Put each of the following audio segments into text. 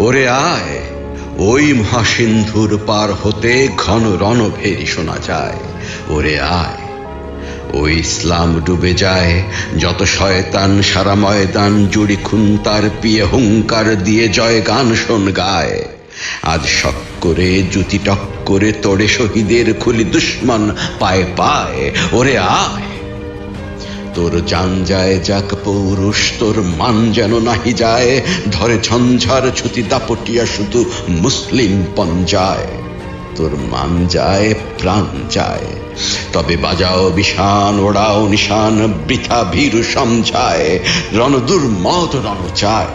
ওরে আয়, ওই মহাসিন্ধুর পার হতে ঘন রণভেরি শোনা যায়। ওরে আয়, ওই ইসলাম ডুবে যায়, যত শয়তান সারা ময়দান জুড়ি খুন তার পিয়ে হুঙ্কার দিয়ে জয় গান শোন গায়। আজ শক করে, জুতি টক করে তোড়ে শহীদের খুলি দুশ্মন পায়ে পায়। ওরে আয় তোর জান যায়, যাক পৌরুষ, তোর মান যেন নাহি যায়। ধরে ঝঞ্ঝার ছুতি দাপটিয়া শুধু মুসলিম পঞ্জায় তোর মান যায়, প্রাণ যায়। তবে বাজাও বিশান ওড়াও নিশান, বৃথা ভীরু সমঝায়। রণদুর মত রণ চায়,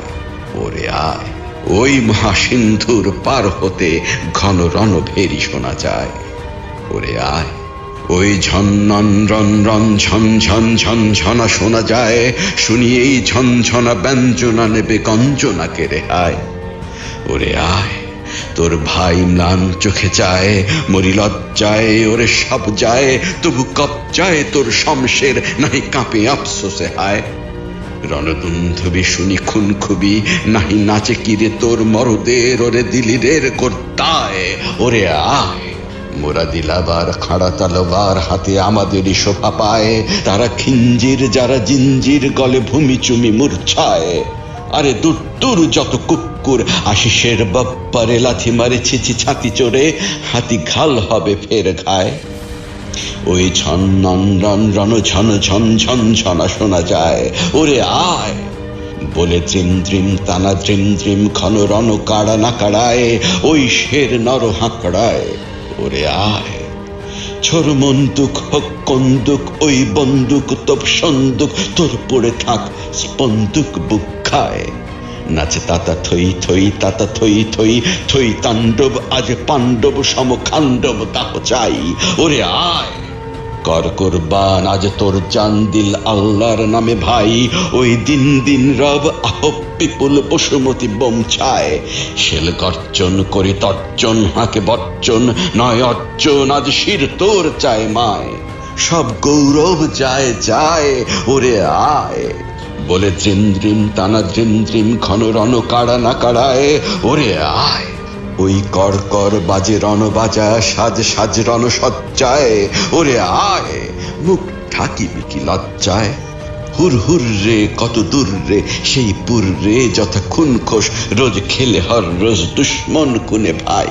ওরে আয়। ওই মহাসিন্ধুর পার হতে ঘন রণভেরি শোনা যায়। ওরে আয়। ওই ঝনন রন রন ঝন ঝন ঝন ঝনা শোনা যায় শুনি এই ঝনঝনা ব্যঞ্জনা নেবে গঞ্জনা কে রেহায় ওরে আয়, তোর ভাই ম্লান চোখে চায়, মরি লজ্জায় ওরে সব যায়, তবু কপ যায় তোর শমশের নাহি কাঁপে আফসোসে হায়। রণদুন্ধবি শুনি খুন খুবি নাহি নাচে কিরে তোর মরদের, ওরে দিলিরের কর্তায়, ওরে আয়। মোরা দিলাবার খাড়া তালবার হাতে আমাদেরই শোভা পায়। তারা খিঞ্জির, যারা জিঞ্জির গলে ভূমি চুমি মূর্ছায়। আরে দূর যত কুকুর, আশিসের বাপ্পারে লাথি মারে ছিচি ছাতি চড়ে, হাতি ঘাল হবে ফের ঘায়। ওই ঝন নন রন রন ঝন ঝন ঝন ঝনা শোনা যায়, ওরে আয়। বলে দ্রিম দ্রিম তানা দ্রিম দ্রিম ঘন রণ কাড়া না কাড়ায়, ওই শের নর হাঁকড়ায়। ওরে আয়। ছোর মন্দুক হক কন্দুক ওই বন্দুক তব সন্দুক, তোর পড়ে থাক স্পন্দুক বুক খায়। নাচে তাতা থই থই, তাতা থই থই থই তাণ্ডব, আজ পাণ্ডব সম সমখাণ্ডব তাহ চাই। ওরে আয়। কর কোরবান, আজ তোর জান দিল আল্লাহর নামে ভাই। ওই দিন দিন রব আহ পিপুল বসুমতি বোমছায় শেল গর্জন করি তর্জন, হাঁকে বর্জন, নয় অর্জন, আজ শির তোর চায় মায়। সব গৌরব যায় যায়, ওরে আয়। বলে দ্রিম দ্রিম টানা দ্রিম দ্রিম ঘন রণ কাড়া না কাড়ায়, ওরে আয়। ওই কর কর বাজে রণ বাজা, সাজ সাজ রণ সজ্জায়। ওরে আয়, মুখ ঢাকিবি কি লজ্জায়। হুর হুর রে, কত দূর রে, সেই পুর রে যথা খুন খোস রোজ খেলে হর রোজ দুশ্মন কুনে ভাই।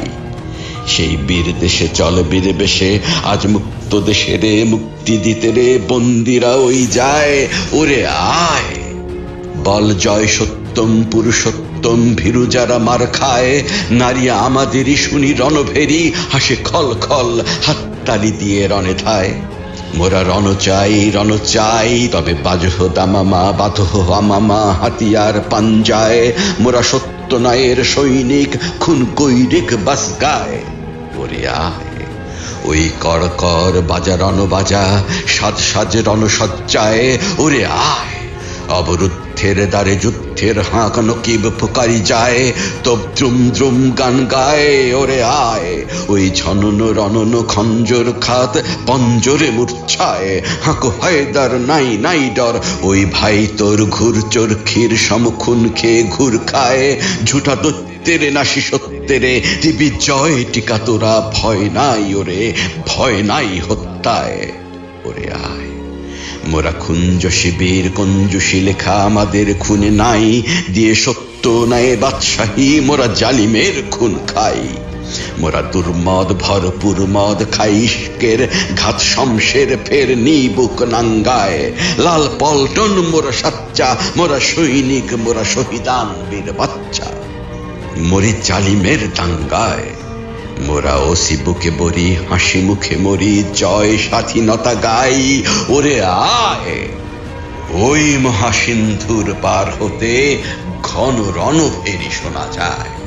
সেই বীর দেশে চল বীর বেশে, আজ মুক্ত দেশে রে, মুক্তি দিতে রে, বন্দিরা ওই যায়। ওরে আয় বল জয় সত্যম পুরুষোত্তম ভীরু যারা মার খায়, নারী আমাদেরই শুনি রণভেরি, হাসে খল খল হাততালি দিয়ে রণে ধায় মোরা রণ চাই রণ চাই, তবে বাজহ দামামা, বাধহ আমামা, হাতিয়ার পাঞ্জায়। মোরা সত্যনায়ের সৈনিক, খুন কৈরিক বাস গায় ওরে আয়, ওই কর কর বাজা রণ বাজা সাজ সাজ রণ সজ্জায় ওরে আয় অবরুদ্ধের দ্বারে যুদ্ধের হাঁক নকিব ফুকারি যায়, তব দ্রুম দ্রুম গান গায়, ওরে আয়। ওই ঝনন রনন খঞ্জর খাত পঞ্জরে মূর্ছায়। হাঁকো হায়দার নাই নাই ডর, ওই ভাই তোর ঘুর চোর ক্ষীর সমখুন খেয়ে ঘুর খায়। ঝুটা দৈত্যেরে নাসি সত্যেরে, দিবি জয়, টিকা তোরা ভয় নাই ওরে, ভয় নাই হত্যায়। ওরে আয়। মোরা খুঞ্জ শিবির কঞ্জুসি লেখা আমাদের খুনে নাই। দিয়ে সত্য নাই, বাদশাহী, মোরা জালিমের খুন খাই। মোরা দুর্মদ, ভরপুর মদ খাই ঘাত শমশের ফের নিবুক নাঙ্গায়। লাল পল্টন, মোরা সাচ্চা, মোরা সৈনিক, মোরা শহীদান বীর বাচ্চা। মরি জালিমের দাঙ্গায়। মোরা ওসি বুকে বরি হাসি মুখে মরি, জয় স্বাধীনতা গাই। ওরে আয়! ওই মহাসিন্ধুর পার হতে ঘন রণ রণভেরি শোনা যায়।